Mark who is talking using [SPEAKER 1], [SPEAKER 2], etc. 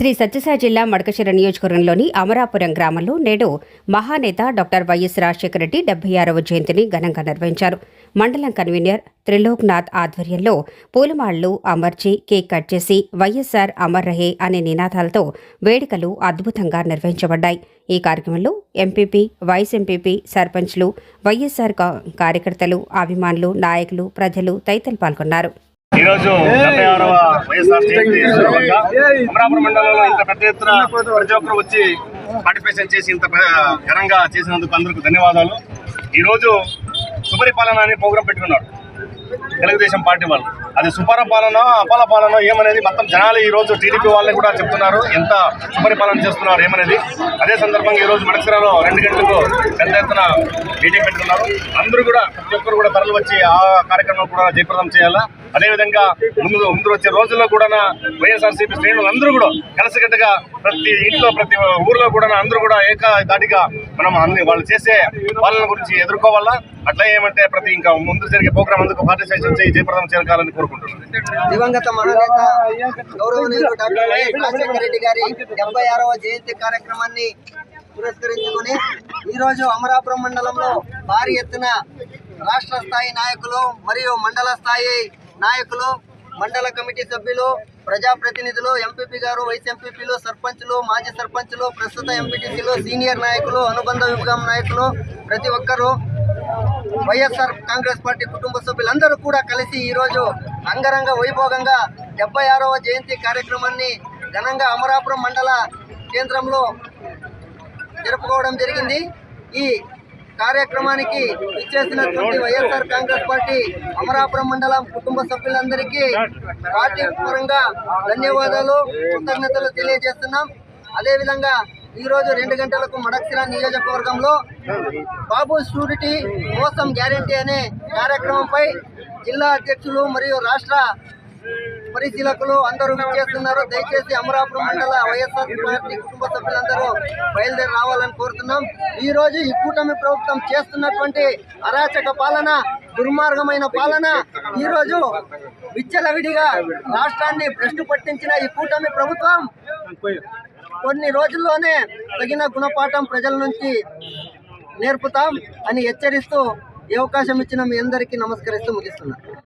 [SPEAKER 1] శ్రీ సత్యసాయి జిల్లా మడకశిర నియోజకవర్గంలోని అమరాపురం గ్రామంలో నేడు మహానేత డాక్టర్ వైఎస్ రాజశేఖర రెడ్డి డెబ్బై ఆరవ జయంతిని ఘనంగా నిర్వహించారు. మండలం కన్వీనర్ త్రిలోక్నాథ్ ఆధ్వర్యంలో పూలమాళ్ళు అమర్చి కేక్ కట్ చేసి వైఎస్ఆర్ అమర్ రహే అనే నినాదాలతో వేడుకలు అద్భుతంగా నిర్వహించబడ్డాయి. ఈ కార్యక్రమంలో ఎంపీపీ వైస్ ఎంపీపీ సర్పంచ్లు వైఎస్ఆర్ కార్యకర్తలు అభిమానులు నాయకులు ప్రజలు తదితరులు పాల్గొన్నారు.
[SPEAKER 2] ఈరోజు డెబ్బై ఆరవ వైఎస్ఆర్ జయంతి సందర్భంగా అమరాపురం మండలంలో ఇంత పెద్ద ఎత్తున ప్రతి ఒక్కరు వచ్చి పార్టిసిపేషన్ చేసి ఇంత ఘనంగా చేసినందుకు అందరికీ ధన్యవాదాలు. ఈరోజు సుపరిపాలన అని ప్రోగ్రాం పెట్టుకున్నారు తెలుగుదేశం పార్టీ వాళ్ళు. అది సుపరిపాలన అపాల పాలన ఏమనేది మొత్తం జనాలు ఈ రోజు టీడీపీ వాళ్ళని కూడా చెప్తున్నారు. ఎంత సుపరిపాలన చేస్తున్నారు ఏమనేది. అదే సందర్భంగా ఈ రోజు మడకసిరాలో రెండు గంటలకు పెద్ద ఎత్తున మీటింగ్ పెట్టుకున్నారు. అందరూ కూడా ప్రతి ఒక్కరు కూడా తరలి వచ్చి ఆ కార్యక్రమం కూడా జయప్రదం చేయాలా? అదేవిధంగా ముందు ముందు వచ్చే రోజుల్లో కూడా వైఎస్ఆర్సీపీ శ్రేణులు అందరూ కూడా కలిసికట్టుగా ప్రతి ఇంట్లో ప్రతి ఊర్లో కూడా అందరూ కూడా ఏక దాటిగా మనం అన్ని వాళ్ళు చేసే పాలన గురించి ఎదుర్కోవాలా? అట్లా ఏమంటే ప్రతి ఇంకా ముందు జరిగే ప్రోగ్రామ్ అందుకు పార్టిసిపేషన్ చేసి జయప్రదం చేరకాలని కోరుకుంటున్నాను.
[SPEAKER 3] దివంగత మహానేత గౌరవనీయులు డాక్టర్ రాజశేఖర రెడ్డి గారి డెబ్బై ఆరవ జయంతి కార్యక్రమాన్ని పురస్కరించుకుని ఈరోజు అమరాపురం మండలంలో భారీ ఎత్తున రాష్ట్ర స్థాయి నాయకులు మరియు మండల స్థాయి నాయకులు మండల కమిటీ సభ్యులు ప్రజాప్రతినిధులు ఎంపీపీ గారు వైస్ ఎంపీపీలు సర్పంచ్లు మాజీ సర్పంచ్లు ప్రస్తుత ఎంపీటీసీలు సీనియర్ నాయకులు అనుబంధ విభాగం నాయకులు ప్రతి ఒక్కరూ వైఎస్ఆర్ కాంగ్రెస్ పార్టీ కుటుంబ సభ్యులందరూ కూడా కలిసి ఈరోజు అంగరంగ వైభోగంగా డెబ్బై ఆరవ జయంతి కార్యక్రమాన్ని ఘనంగా అమరాపురం మండల కేంద్రంలో జరుపుకోవడం జరిగింది. ఈ కార్యక్రమానికి ఇచ్చేసినటువంటి వైఎస్ఆర్ కాంగ్రెస్ పార్టీ అమరాపురం మండలం కుటుంబ సభ్యులందరికీ పార్టీ పరంగా ధన్యవాదాలు కృతజ్ఞతలు తెలియజేస్తున్నాం. అదేవిధంగా ఈ రోజు రెండు గంటలకు మడక్సిరా నియోజకవర్గంలో బాబు షూరిటీ మోసం గ్యారంటీ అనే కార్యక్రమంపై జిల్లా అధ్యక్షులు మరియు రాష్ట్ర పరిశీలకులు అందరూ విచ్చేస్తున్నారు. దయచేసి అమరాపురం మండల వైఎస్ఆర్ పార్టీ కుటుంబ సభ్యులందరూ బయలుదేరి రావాలని కోరుతున్నాం. ఈ రోజు ఈ కూటమి ప్రభుత్వం చేస్తున్నటువంటి అరాచక పాలన దుర్మార్గమైన పాలన ఈ రోజు విచ్చలవిడిగా రాష్ట్రాన్ని భ్రష్టు పట్టించిన ఈ కూటమి ప్రభుత్వం కొన్ని రోజుల్లోనే తగిన గుణపాఠం ప్రజల నుంచి నేర్పుతాం అని హెచ్చరిస్తూ ఈ అవకాశం ఇచ్చిన మీ అందరికీ నమస్కరిస్తూ ముగిస్తున్నాను.